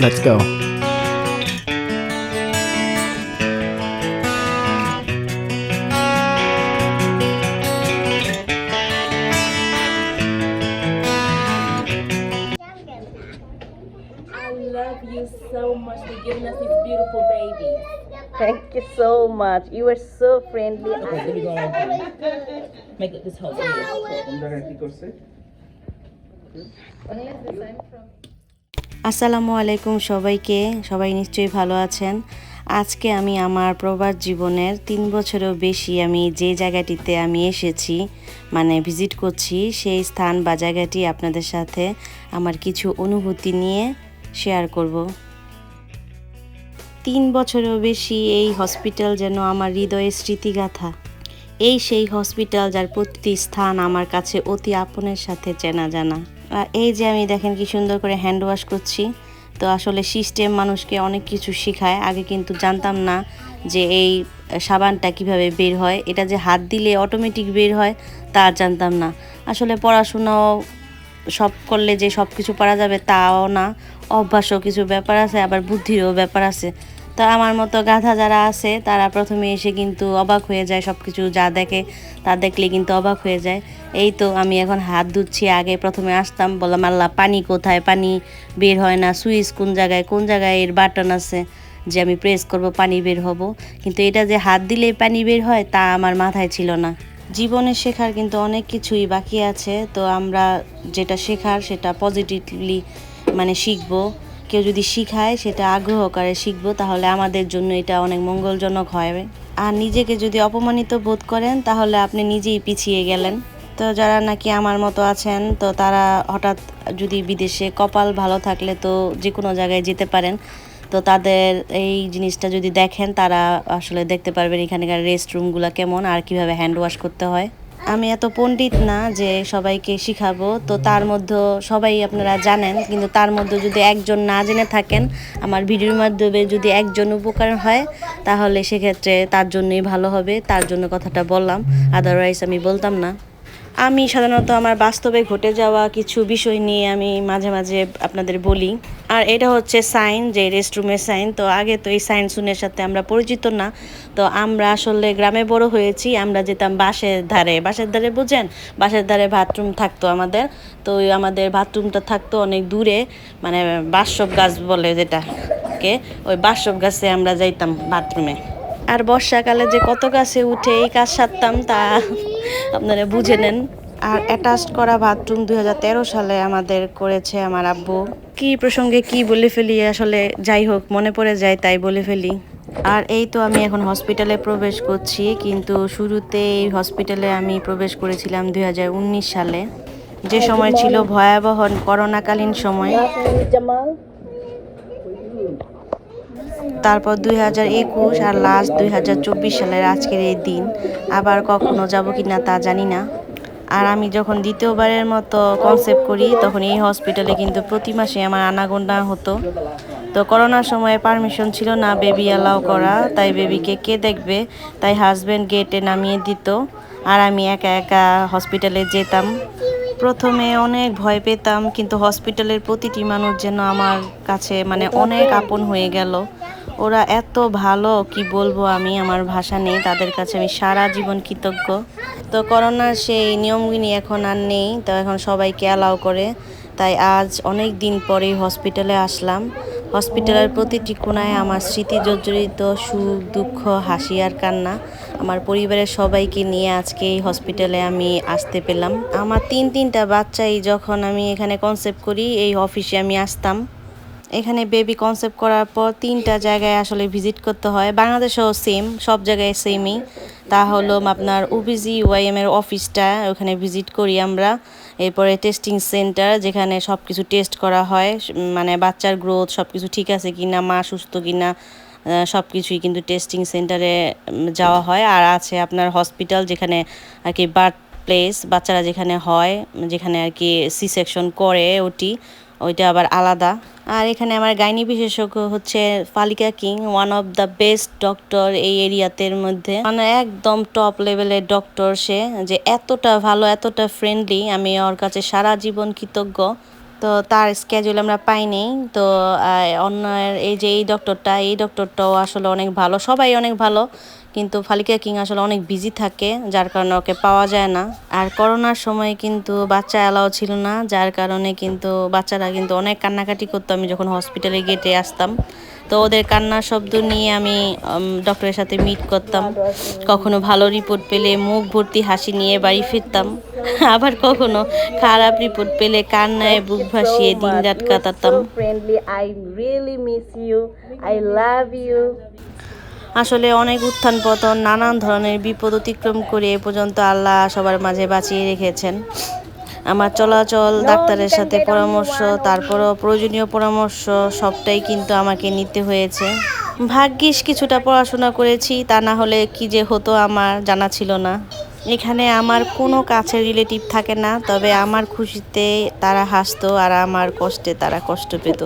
Let's go. I love you so much for giving us these beautiful babies. Thank you so much. You were so friendly. Make it this whole thing. আসসালামু আলাইকুম সবাইকে। সবাই নিশ্চয়ই ভালো আছেন। আজকে আমি আমার প্রবাস জীবনের তিন বছরেরও বেশি আমি যে জায়গাটিতে আমি এসেছি মানে ভিজিট করছি, সেই স্থান বা জায়গাটি আপনাদের সাথে আমার কিছু অনুভূতি নিয়ে শেয়ার করব। তিন বছরেরও বেশি এই হসপিটাল যেন আমার হৃদয়ের স্মৃতিগাথা। এই সেই হসপিটাল যার প্রতিটি স্থান আমার কাছে অতি আপনের সাথে চেনা জানা। এই যে আমি দেখেন কি সুন্দর করে হ্যান্ড ওয়াশ করছি। তো আসলে সিস্টেম মানুষকে অনেক কিছু শেখায়। আগে কিন্তু জানতাম না যে এই সাবানটা কীভাবে বের হয়। এটা যে হাত দিলে অটোমেটিক বের হয়, তা জানতাম না। আসলে পড়াশোনাও সব করলে যে সব কিছু পারা যাবে, তাও না। অভ্যাসও কিছু ব্যাপার আছে, আবার বুদ্ধিরও ব্যাপার আছে। তো আমার মতো গাধা যারা আছে, তারা প্রথমে এসে কিন্তু অবাক হয়ে যায় সব কিছু যা দেখে তা দেখলে কিন্তু অবাক হয়ে যায়। এই তো আমি এখন হাত ধুচ্ছি, আগে প্রথমে আসতাম, বললাম, আল্লাহ, পানি কোথায়? পানি বের হয় না, সুইচ কোন জায়গায়? কোন জায়গায় এর বাটন আছে? যে আমি প্রেস করব, পানি বের হব। কিন্তু এটা যে হাত দিলেই পানি বের হয়, তা আমার মাথায় ছিল না। জীবনে শেখার কিন্তু অনেক কিছুই বাকি আছে, তো আমরা যেটা শেখার সেটা পজিটিভলি মানে শিখব। কেউ যদি শিখায়, সেটা আগ্রহ করে শিখব, তাহলে আমাদের জন্য এটা অনেক মঙ্গলজনক হয় আর নিজেকে যদি অপমানিত বোধ করেন, তাহলে আপনি নিজেই পিছিয়ে গেলেন। তো যারা নাকি আমার মতো আছেন, তো তারা হঠাৎ যদি বিদেশে কপাল ভালো থাকলে তো যে কোনো জায়গায় যেতে পারেন। তো তাদের এই জিনিসটা যদি দেখেন, তারা আসলে দেখতে পারবেন এখানকার রেস্ট রুমগুলো কেমন, আর কীভাবে হ্যান্ড ওয়াশ করতে হয়। আমি এত পণ্ডিত না যে সবাইকে শিখাবো। তো তার মধ্যে সবাই আপনারা জানেন, কিন্তু তার মধ্যে যদি একজন না জেনে থাকেন, আমার ভিডিওর মাধ্যমে যদি একজন উপকার হয়, তাহলে সেক্ষেত্রে তার জন্যই ভালো হবে। তার জন্য কথাটা বললাম আদারওয়াইজ আমি বলতাম না। আমি সাধারণত আমার বাস্তবে ঘটে যাওয়া কিছু বিষয় নিয়ে আমি মাঝে মাঝে আপনাদের বলি। আর এটা হচ্ছে সাইন, যে রেস্টরুমের সাইন। তো আগে তো এই সাইন সুনের সাথে আমরা পরিচিত না। তো আমরা আসলে গ্রামে বড় হয়েছি, আমরা যেতাম বাসের ধারে। বাসের ধারে বুঝেন? বাসের ধারে বাথরুম থাকতো আমাদের। তো আমাদের বাথরুমটা থাকতো অনেক দূরে মানে বাসব গাছ বলে যেটা কে ওই বাসব গাছে আমরা যাইতাম বাথরুমে আর বর্ষাকালে যে কত গাছে উঠে এই কাজ সারতাম তা আপনারা বুঝে নেন। আর অ্যাটাচড করা বাথরুম দু হাজার তেরো সালে আমাদের করেছে আমার আব্বু। কি প্রসঙ্গে কি বলে ফেলি আসলে যাই হোক মনে পড়ে যায় তাই বলে ফেলি। আর এই তো আমি এখন হসপিটালে প্রবেশ করছি কিন্তু শুরুতে এই হসপিটালে আমি প্রবেশ করেছিলাম দুই হাজার উনিশ সালে। যে সময় ছিল ভয়াবহ করোনাকালীন সময়. তারপর দুই হাজার একুশ আর লাস্ট দুই হাজার চব্বিশ সালের আজকের এই দিন। আবার কখনো যাব কি না তা জানি না। আর আমি যখন দ্বিতীয়বারের মতো কনসেপ্ট করি, তখন এই হসপিটালে কিন্তু প্রতি মাসে আমার আনাগোনা হতো। তো করোনার সময় পারমিশন ছিল না বেবি অ্যালাউ করা, তাই বেবিকে কে দেখবে? তাই হাজব্যান্ড গেটে নামিয়ে দিত। আর আমি একা একা হসপিটালে যেতাম। প্রথমে অনেক ভয় পেতাম, কিন্তু হসপিটালের প্রতিটি মানুষ যেন আমার কাছে মানে অনেক আপন হয়ে গেল। ওরা এত ভালো, কি বলব আমি, আমার ভাষা নেই, তাদের কাছে আমি সারা জীবন কৃতজ্ঞ। তো করোনার সেই নিয়মগুলি এখন আর নেই, তো এখন সবাইকে অ্যালাউ করে। তাই আজ অনেক দিন পরেই হসপিটালে আসলাম। হসপিটালের প্রতিটি কোনায় আমার স্মৃতি জর্জরিত সুখ, দুঃখ, হাসি আর কান্না। আমার পরিবারের সবাইকে নিয়ে আজকে এই হসপিটালে আমি আসতে পেলাম। আমার তিন তিনটা বাচ্চাই যখন আমি এখানে কনসেপ্ট করি, এই অফিসে আমি আসতাম। এখানে বেবি কনসেপ্ট করার পর তিনটা জায়গায় আসলে ভিজিট করতে হয়। বাংলাদেশেও সেম সব জায়গায় সেমই তা হলো আপনার ওবিজি ওয়াইএম এর অফিসটা ওখানে ভিজিট করি আমরা। এরপরে টেস্টিং সেন্টার যেখানে সব কিছু টেস্ট করা হয়। মানে বাচ্চার গ্রোথ সব কিছু ঠিক আছে কি না মা সুস্থ কি না সব কিছুই কিন্তু টেস্টিং সেন্টারে যাওয়া হয়। আর আছে আপনার হসপিটাল যেখানে আর কি বার্থ প্লেস বাচ্চারা যেখানে হয়, যেখানে আর কি সি সেকশন করে ওটি, ওইটা আবার আলাদা। আর এখানে আমার গাইনি বিশেষজ্ঞ হচ্ছে ফালিকা king one of the best doctor এই এরিয়াতের মধ্যে। মানে একদম টপ লেভেলের ডক্টর সে, যে এতটা ভালো, এতটা ফ্রেন্ডলি আমি ওর কাছে সারা জীবন কৃতজ্ঞ। তো তার স্কেজুল আমরা পাইনি তো অন্য এই যে এই ডক্টরটা এই ডক্টরটাও আসলে অনেক ভালো, সবাই অনেক ভালো। কিন্তু ফালিকা কিং আসলে অনেক বিজি থাকে, যার কারণে ওকে পাওয়া যায় না আর করোনার সময় কিন্তু বাচ্চা অ্যালাও ছিল না, যার কারণে কিন্তু বাচ্চারা কিন্তু অনেক কান্নাকাটি করতো আমি যখন হসপিটালে গেটে আসতাম, তো ওদের কান্নার শব্দ নিয়ে আমি ডক্টরের সাথে মিট করতাম কখনো ভালো রিপোর্ট পেলে মুখ ভর্তি হাসি নিয়ে বাড়ি ফিরতাম আবার কখনো খারাপ রিপোর্ট পেলে কান্নায় বুক ভাসিয়ে দিন রাত কাটাতাম friendly. I really miss you. I love you. আসলে অনেক উত্থান পতন, নানান ধরনের বিপদ অতিক্রম করে এ পর্যন্ত আল্লাহ সবার মাঝে বাঁচিয়ে রেখেছেন। আমার চলাচল, ডাক্তারের সাথে পরামর্শ, তারপরও প্রয়োজনীয় পরামর্শ, সবটাই কিন্তু আমাকে নিতে হয়েছে। ভাগ্যিস কিছুটা পড়াশোনা করেছি, তা না হলে কি যে হতো আমার জানা ছিল না। এখানে আমার কোনো কাছের রিলেটিভ থাকে না, তবে আমার খুশিতে তারা হাসতো আর আমার কষ্টে তারা কষ্ট পেত।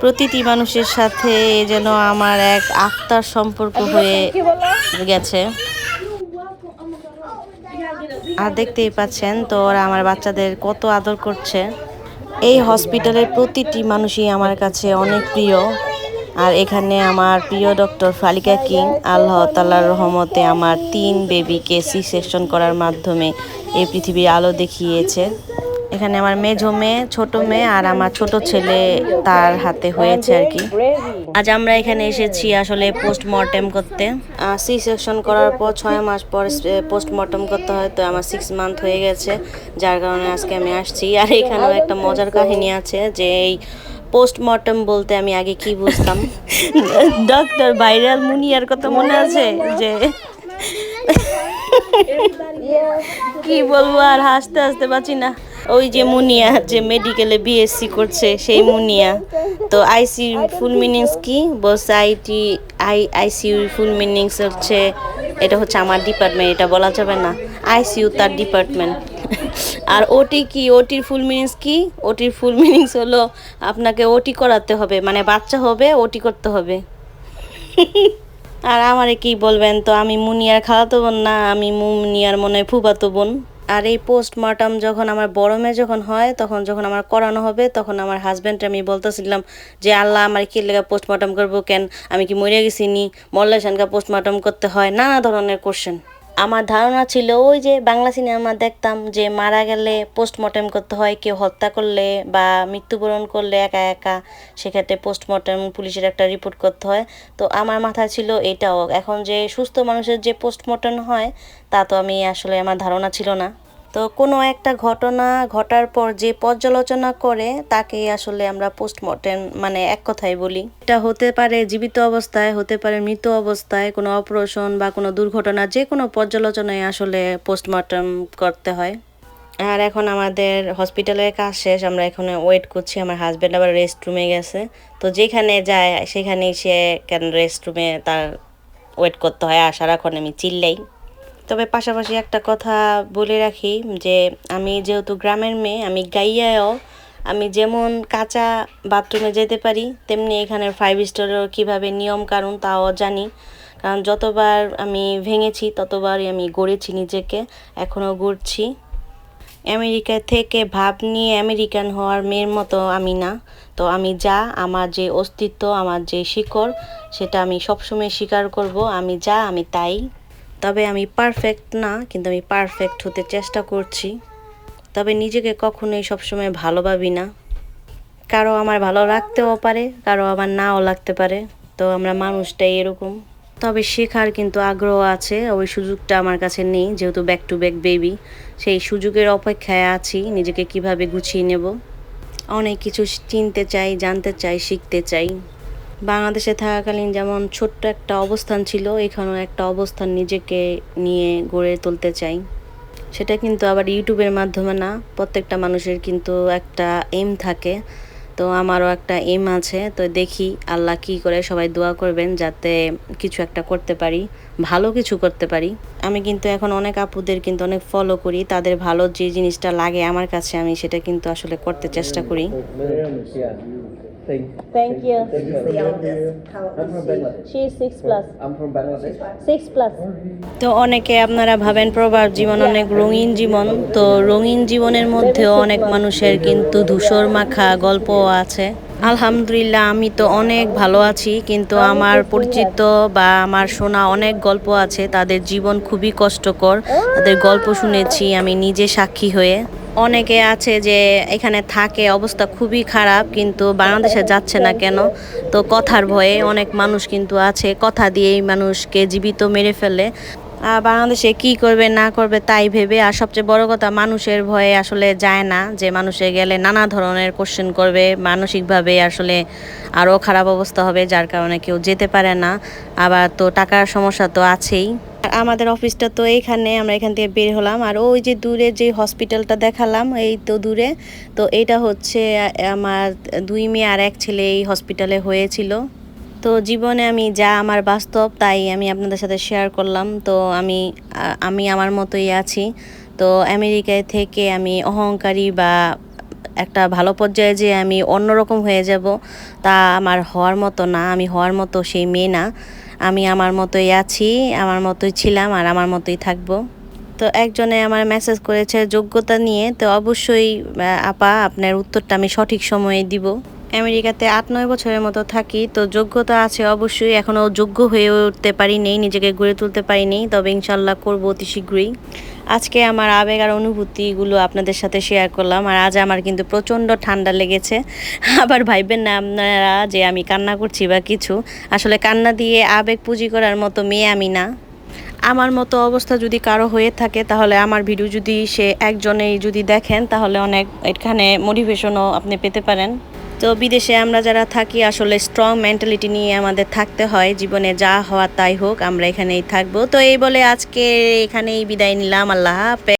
প্রতিটি মানুষের সাথে যেন আমার এক আত্মার সম্পর্ক হয়ে গেছে। আর দেখতেই পাচ্ছেন, তো ওরা আমার বাচ্চাদের কত আদর করছে। এই হসপিটালের প্রতিটি মানুষই আমার কাছে অনেক প্রিয়। আর এখানে আমার প্রিয় ডক্টর ফালিকা কিং, আল্লাহ তাল্লার রহমতে আমার তিন বেবিকে সি সেকশন করার মাধ্যমে এই পৃথিবীর আলো দেখিয়েছে। এখানে আমার মেঝো মেয়ে ছোট মেয়ে আর আমার ছোট ছেলে তার হাতে হয়েছে আর কি। আজ আমরা এখানে এসেছি আসলে পোস্টমর্টেম করতে। সি সেকশন করার পর ছয় মাস পর পোস্টমর্টেম করতে হয় তো আমার সিক্স মান্থ হয়ে গেছে যার কারণে আজকে আমি আসছি। আর এখানেও একটা মজার কাহিনী আছে যে এই পোস্টমর্টেম বলতে আমি আগে কি বুঝতাম? ডক্টর ভাইরাল মুনিয়ার কথা মনে আছে? যে কি বলব আর হাসতে হাসতে পাচ্ছি না। ওই যে মুনিয়া যে মেডিকেলে বিএসসি করছে, সেই মুনিয়া। তো আইসি ফুল মিনিংস কি? বলছে IT I ICU full meanings হচ্ছে, এটা হচ্ছে আমার ডিপার্টমেন্ট এটা বলা যাবে না। আইসিইউ তার ডিপার্টমেন্ট আর ওটি কি? ওটির ফুল মিনিংস কি? ওটির ফুল মিনিংস হলো আপনাকে ওটি করাতে হবে মানে বাচ্চা হবে ওটি করতে হবে। আর আমারে কি বলবেন? তো আমি মুনিয়ার খালাতো বোন না, আমি মুনিয়ার মনে ফুফাতো বোন। আর এই পোস্টমর্টম যখন আমার বড় মেয়ে যখন হয়, তখন যখন আমার করানো হবে, তখন আমার হাজব্যান্ড আমি বলতেছিলাম যে, আল্লাহ, আমার কি লেগে পোস্টমর্টম করব কেন? আমি কি মরে গেছি নি? মল্লা সেনকা পোস্টমর্টম করতে হয়, নানা ধরনের কোশ্চেন আমার ধারণা ছিল ওই যে বাংলা সিনেমা দেখতাম যে মারা গেলে পোস্টমর্টেম করতে হয়, কেউ হত্যা করলে বা মৃত্যুবরণ করলে একা একা, সেক্ষেত্রে পোস্টমর্টেম পুলিশের একটা রিপোর্ট করতে হয়। তো আমার মাথায় ছিল এটাও। এখন যে সুস্থ মানুষের যে পোস্টমর্টেম হয়, তা তো আমি আসলে আমার ধারণা ছিল না। তো কোনো একটা ঘটনা ঘটার পর যে পর্যালোচনা করে তাকে আসলে আমরা পোস্টমর্টেম মানে এক কথায় বলি। এটা হতে পারে জীবিত অবস্থায়, হতে পারে মৃত অবস্থায়, কোনো অপারেশন বা কোনো দুর্ঘটনা, যে কোনো পর্যালোচনায় আসলে পোস্টমর্টেম করতে হয়। আর এখন আমাদের হসপিটালের কাজ শেষ, আমরা এখানে ওয়েট করছি, আমার হাজব্যান্ড আবার রেস্ট রুমে গেছে। তো যেখানে যায়, সেখানেই সে কেন রেস্ট রুমে তার ওয়েট করতে হয়, আর সারাক্ষণ আমি চিল্লাই। তবে পাশাপাশি একটা কথা বলে রাখি যে আমি যেহেতু গ্রামের মেয়ে, আমি গাইয়াও, আমি যেমন কাঁচা বাথরুমে যেতে পারি, তেমনি এখানে ফাইভ স্টারের কীভাবে নিয়ম কানুন তাও জানি। কারণ যতবার আমি ভেঙেছি, ততবারই আমি গড়েছি নিজেকে, এখনও গড়ছি। আমেরিকা থেকে ভাব নিয়ে আমেরিকান হওয়ার মেয়ের মতো আমি না। তো আমি যা, আমার যে অস্তিত্ব, আমার যে শিকড়, সেটা আমি সবসময় স্বীকার করব, আমি যা, আমি তাই। তবে আমি পারফেক্ট না, কিন্তু আমি পারফেক্ট হতে চেষ্টা করছি। তবে নিজেকে কখনোই সবসময় ভালো ভাবি না। কারও আমার ভালো লাগতেও পারে, কারও আবার নাও লাগতে পারে। তো আমরা মানুষটাই এরকম। তবে শেখার কিন্তু আগ্রহ আছে, ওই সুযোগটা আমার কাছে নেই, যেহেতু ব্যাক টু ব্যাক বেবি সেই সুযোগের অপেক্ষায় আছি, নিজেকে কীভাবে গুছিয়ে নেব। অনেক কিছু চিনতে চাই, জানতে চাই, শিখতে চাই। বাংলাদেশে থাকাকালীন যেমন ছোট্ট একটা অবস্থান ছিল, এখানেও একটা অবস্থান নিজেকে নিয়ে গড়ে তুলতে চাই। সেটা কিন্তু আবার ইউটিউবের মাধ্যমে না, প্রত্যেকটা মানুষের কিন্তু একটা এম থাকে। তো আমারও একটা এম আছে, তো দেখি আল্লাহ কি করে সবাই দোয়া করবেন যাতে কিছু একটা করতে পারি, ভালো কিছু করতে পারি। আমি কিন্তু এখন অনেক আপুদের কিন্তু অনেক ফলো করি, তাদের ভালো যে জিনিসটা লাগে আমার কাছে, আমি সেটা কিন্তু আসলে করতে চেষ্টা করি। Thank, Thank you. thank you. eldest. How old I'm from? Bangladesh. She is six plus. I'm from Bangladesh. Six plus. তো অনেকে আপনারা ভাবেন প্রবাস জীবন অনেক রঙিন জীবন তো রঙিন জীবনের মধ্যেও অনেক মানুষের কিন্তু ধূসর মাখা গল্প আছে আলহামদুলিল্লাহ আমি তো অনেক ভালো আছি কিন্তু আমার পরিচিত বা আমার শোনা অনেক গল্প আছে তাদের জীবন খুবই কষ্টকর তাদের গল্প শুনেছি আমি নিজে সাক্ষী হয়ে অনেকে আছে যে এখানে থাকে, অবস্থা খুবই খারাপ, কিন্তু বাংলাদেশে যাচ্ছে না কেন? তো কথার ভয়ে অনেক মানুষ কিন্তু আছে, কথা দিয়েই মানুষকে জীবিত মেরে ফেলে। আর বাংলাদেশে কি করবে, না করবে তাই ভেবে, আর সবচেয়ে বড় কথা, মানুষের ভয়ে আসলে যায় না যে মানুষে গেলে নানা ধরনের কোশ্চেন করবে, মানসিকভাবে আসলে আরও খারাপ অবস্থা হবে, যার কারণে কেউ যেতে পারে না। আবার তো টাকার সমস্যা তো আছেই। আমাদের অফিসটা তো এইখানে আমরা এখান থেকে বের হলাম। আর ওই যে দূরে যে হসপিটালটা দেখালাম, এই তো দূরে, তো এটা হচ্ছে আমার দুই মেয়ে আর এক ছেলে এই হসপিটালে হয়েছিল। তো জীবনে আমি যা আমার বাস্তব, তাই আমি আপনাদের সাথে শেয়ার করলাম। তো আমি আমি আমার মতোই আছি। তো আমেরিকায় থেকে আমি অহংকারী বা একটা ভালো পর্যায়ে যে আমি অন্যরকম হয়ে যাব, তা আমার হওয়ার মতো না। আমি হওয়ার মতো সেই মেয়ে না। আমি আমার মতোই আছি, আমার মতোই ছিলাম আর আমার মতোই থাকব। তো একজনে আমার মেসেজ করেছে যোগ্যতা নিয়ে, তো অবশ্যই আপা, আপনার উত্তরটা আমি সঠিক সময়ে দিব। আমেরিকাতে আট নয় বছরের মতো থাকি, তো যোগ্যতা আছে অবশ্যই। এখনও যোগ্য হয়ে উঠতে পারিনি, নিজেকে গড়ে তুলতে পারিনি, তবে ইনশাল্লাহ করব অতি শীঘ্রই। আজকে আমার আবেগ আর অনুভূতিগুলো আপনাদের সাথে শেয়ার করলাম, আর আজ আমার কিন্তু প্রচণ্ড ঠান্ডা লেগেছে। আবার ভাইবেন না আপনারা যে আমি কান্না করছি বা কিছু। আসলে কান্না দিয়ে আবেগ পুঁজি করার মতো মেয়ে আমি না। আমার মতো অবস্থা যদি কারও হয়ে থাকে, তাহলে আমার ভিডিও যদি সে একজনেই যদি দেখেন, তাহলে অনেক এখানে মোটিভেশনও আপনি পেতে পারেন। তো বিদেশে আমরা যারা থাকি, আসলে স্ট্রং মেন্টালিটি নিয়ে আমাদের থাকতে হয়। জীবনে যা হওয়া তাই হোক, আমরা এখানেই থাকব। তো এই বলে আজকে এখানেই বিদায় নিলাম। আল্লাহ হাফেজ।